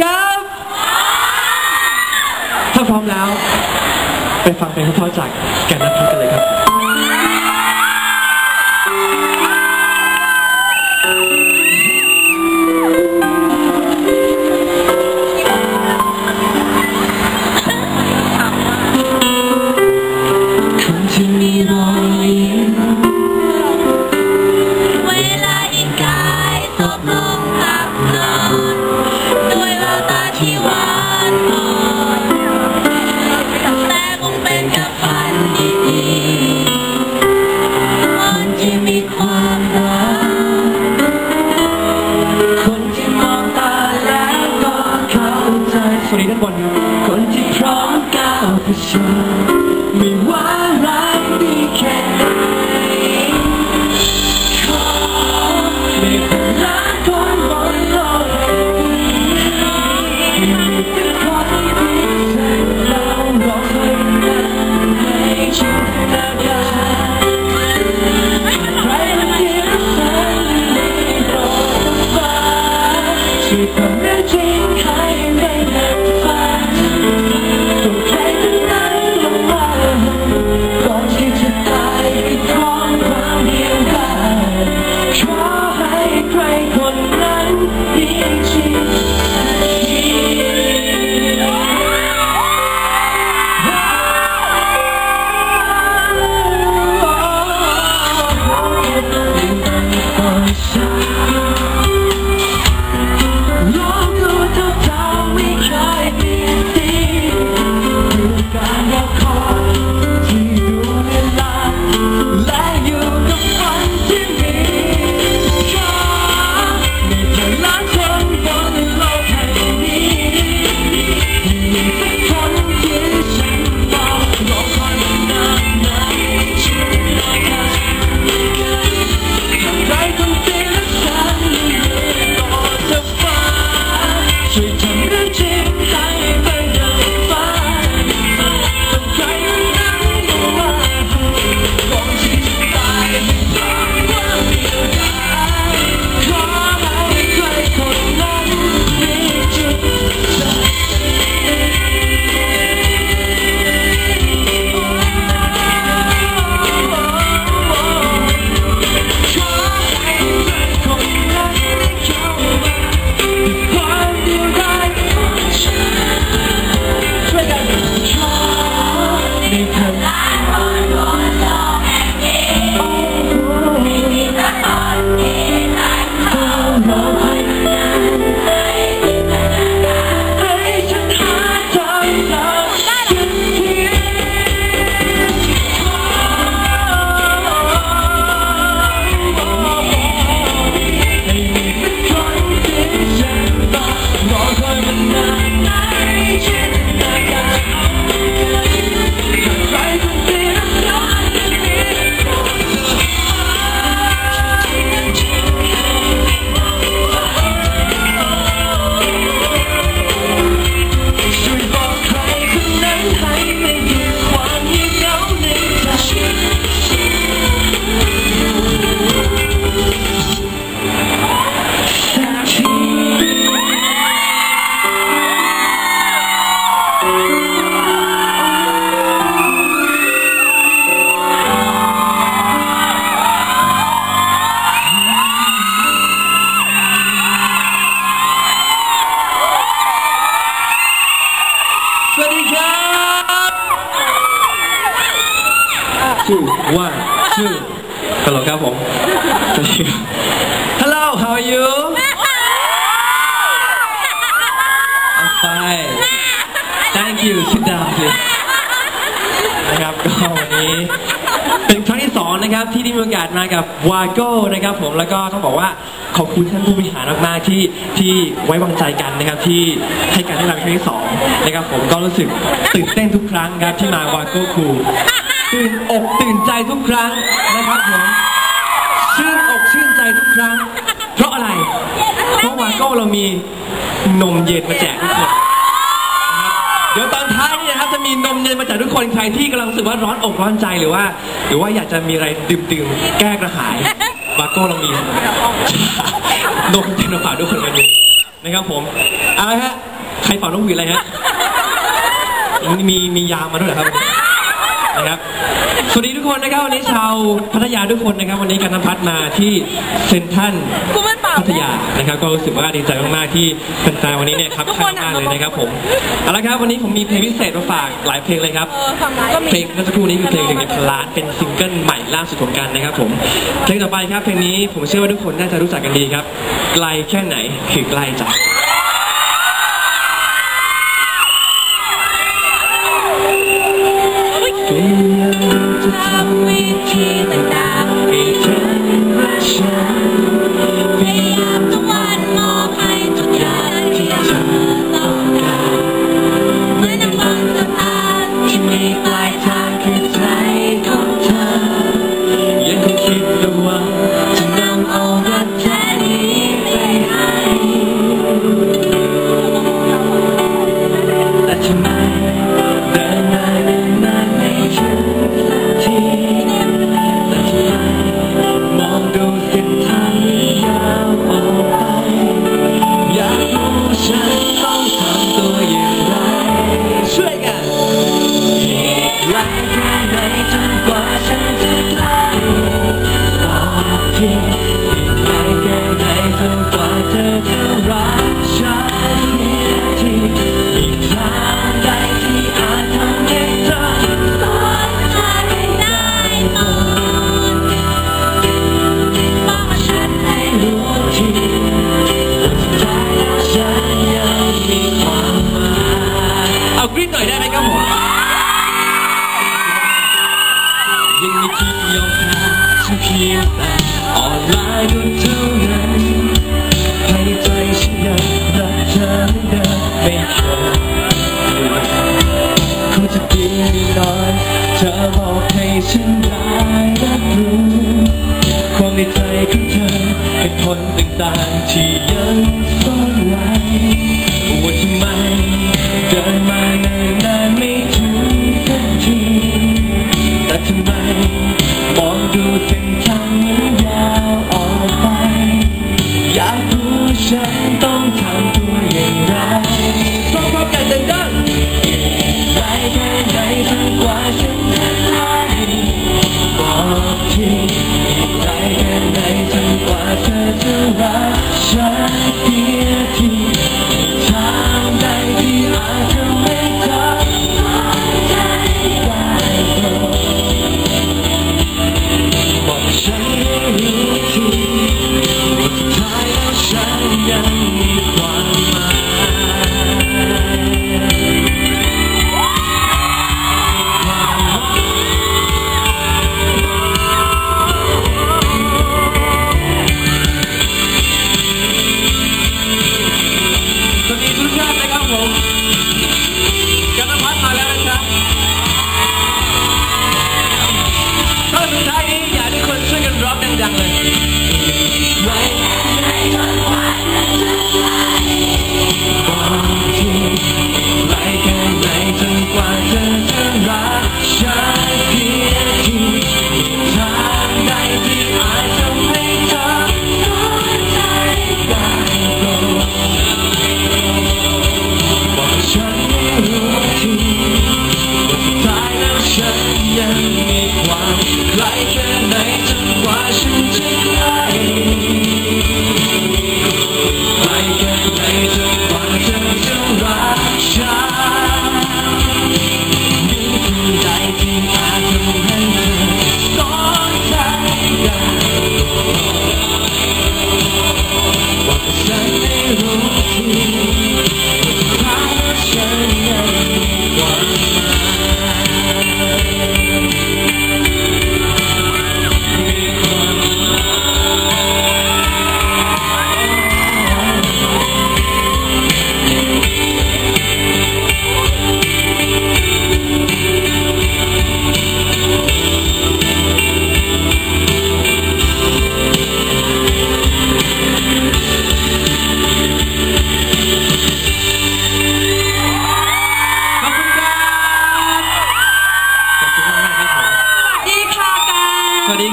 ครับ ถ้าพร้อมแล้ว ไปฟังเพลงเพราะๆจากแกนนะ โ one two hello ครับผม hello how are you I'm fine thank you sit down please นะครับก็วันนี้ เป็นครั้งที่สองนะครับที่ได้มีโอกาสมากับวาโก้นะครับผมแล้วก็ต้องบอกว่าขอบคุณท่านผู้บริหารมากๆที่ที่ไว้วางใจกันนะครับที่ให้การให้เราเป็นครั้งที่สองนะครับผมก็รู้สึกตื่นเต้นทุกครั้งครับที่มาวาโก้ครู ตื่นอกตื่นใจทุกครั้งนะครับผมชื่นอกชื่นใจทุกครั้ง เพราะอะไร เพราะว่าก็เรามีนมเย็นมาแจกทุกคนเดี๋ยวตอนท้ายนี่นะครับจะมีนมเย็นมาจากทุกคนใครที่กำลังรู้สึกว่าร้อนอกร้อนใจหรือว่า หรือว่าอยากจะมีอะไรดื่มๆแก้กระหายบาโก้เรามีนมเย็นมาฝากทุกคนวันนี้นะครับผมอะไรฮะใครเป่าน้องหวีอะไรฮะมีมียามาด้วยเหรอครับนะครับ สวัสดีทุกคนนะครับวันนี้ชาวพัทยาทุกคนนะครับ วันนี้การนพัฒมาที่เซนทันพัทยานะครับ ก็รู้สึกว่าดีใจมากๆที่เป็นตาวันนี้เนี่ยครับข้างมาเลยนะครับผมเอาละครับวันนี้ผมมีเพลงพิเศษมาฝากหลายเพลงเลยครับเพลงเมื่อสักครู่นี้คือเพลงหนึ่งในพลานเป็นซิงเกิลใหม่ล่าสุดของกันนะครับผมเพลงต่อไปครับเพลงนี้ผมเชื่อว่าทุกคนน่าจะรู้จักกันดีครับไกลแค่ไหนคือใกล้จ้ะ嗯。They have the one more kind of ฉันได้รับรู้ความในใจของเธอเหตุผลต่างๆที่ยัง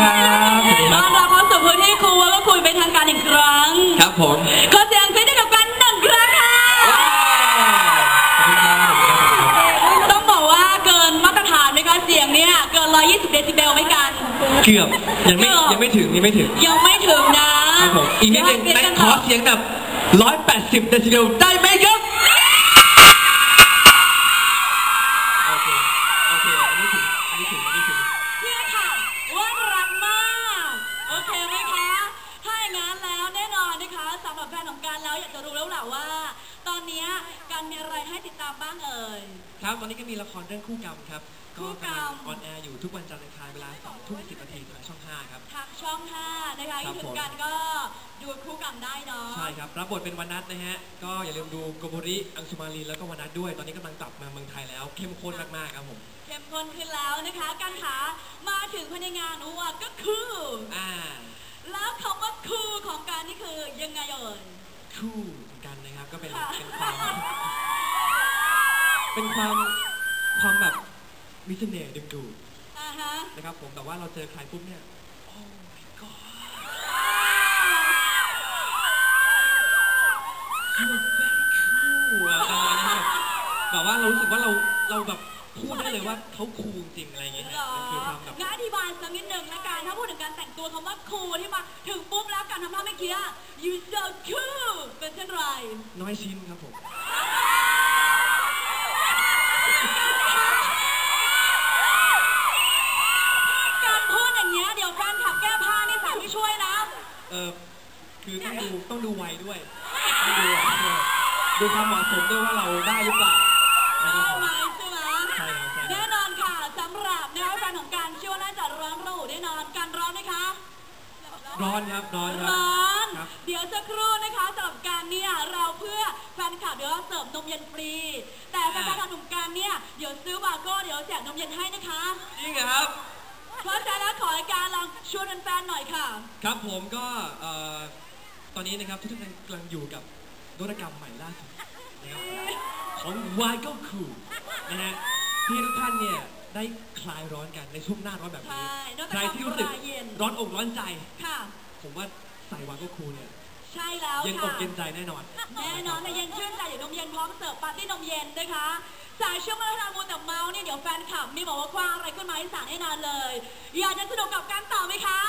ครับต้อบ นรับเข้าสู่พื้นที่ครูว่าคุยเป็นทางการอีกครั้งครับผมขอเสียงกรี๊ดกับกันหนึ่งครั้งค่ะต้องบอกว่าเกินมาตรฐานไหมคะเสียงเนี่ยเกิน 120 เดซิเบลไหมกัน เกือบยังไม่ยังไม่ถึงยังไม่ถึงยังไม่ถึงนะครับผมอีกนิดนึงแม็ขอเสียงแบบ180เดซิเบลได้ไหมครับ บ้างเอ่ย ครับตอนนี้ก็มีละครเรื่องคู่กรรมครับก็คู่กรรกำลัมงออนแอร์อยู่ทุกวันจันทร์อังคารเวลา2ทุ่ม10นาทีทางช่อง 5 ครับ ทางช่อง5นะคะครัคิบดถึผงมกันก็ดูคู่กันได้เนาะ ใช่ครับ รับบทเป็นวันนัทนะฮะ ก็อย่าลืมดูโกโบริ อังสุมารินแล้วก็วันนัทด้วย ตอนนี้กำลังกลับมาเมืองไทยแล้ว เข้มข้นมากๆครับผม เข้มข้นขึ้นแล้วนะคะการขามาถึงภายในงานอ้วกก็คือ อ่า แล้วคำว่าคือของการนี่คือยังไงเอ่ย คู่เหมือนกันนะครับ ก็เป็นค่ะเป็นความ เป็นความความแบบมีเสน่ห์ดึงดูดอ่าฮะนะครับผมแต่ว่าเราเจอใครปุ๊บเนี่ยโอ้ my god you're very cool อะประมาณนี้ครับแบบว่าเรารู้สึกว่าเราเราแบบพูดได้เลยว่าเขาคูลจริงอะไรอย่างเงี้ยฮะหรอมันคือความแบบ งั้นอธิบายสักนิดหนึ่งละกันถ้าพูดถึงการแต่งตัวคำว่าคูลที่มาถึงปุ๊บแล้วการทำท่าเมื่อกี้อะ you so cool เป็นเช่นไร น้อยชิ้นครับผม การพูดอย่างเงี้ยเดี๋ยวแฟนขับแก้ผ้านี่สายไม่ช่วยนะ เออคือต้องดูต้องดูวัยด้วยต้องดูวัยด้วยดูความเหมาะสมด้วยว่าเราได้หรือเปล่านะครับผมใช่ไหมใช่ไหมใช่ครับใช่ครับแน่นอนค่ะสำหรับนะคะแฟนของการเชื่อว่าน่าจะร้อนระอุแน่นอนการร้อนไหมคะร้อนครับร้อนครับ ร้อน ครับ เดี๋ยวสักครู่นะคะสำหรับการเนี่ยเราเพื่อแฟนคลับเดี๋ยวเสิร์ฟนมเย็นฟรี แต่แฟนคลับหนุ่มการเนี่ยเดี๋ยวซื้อบาโก้เดี๋ยวแจกนมเย็นให้นะคะ จริงเหรอครับ เพราะฉะนั้นขอให้การลองชวนแฟนๆหน่อยค่ะ ครับผมก็เอ่อตอนนี้นะครับทุกท่านกำลังอยู่กับนวัตกรรมใหม่ล่าสุดนะครับของ y g o Cool นะฮะที่ทุกท่านเนี่ยได้คลายร้อนกันในช่วงหน้าร้อนแบบนี้ ใช่นวัตกรรมใครที่รู้สึกคลายเย็น ร้อนอกร้อนใจ ค่ะ ผมว่าใส่ y g o Cool เนี่ยใช่แล้วเย็นอกค่ะเย็นใจแน่นอน แน่นอนแต่เย็นชื่นใจอยู่นมเย็นพร้อมเสิร์ฟปาร์ตี้นมเย็นนะคะ สายช่วงเวลามูแต่เมาส์เนี่ยเดี๋ยวแฟนคลับมีบอกว่าคว้าอะไรขึ้นมาให้สารให้นานเลย อยากจะสนุกกับการต่อไหมคะ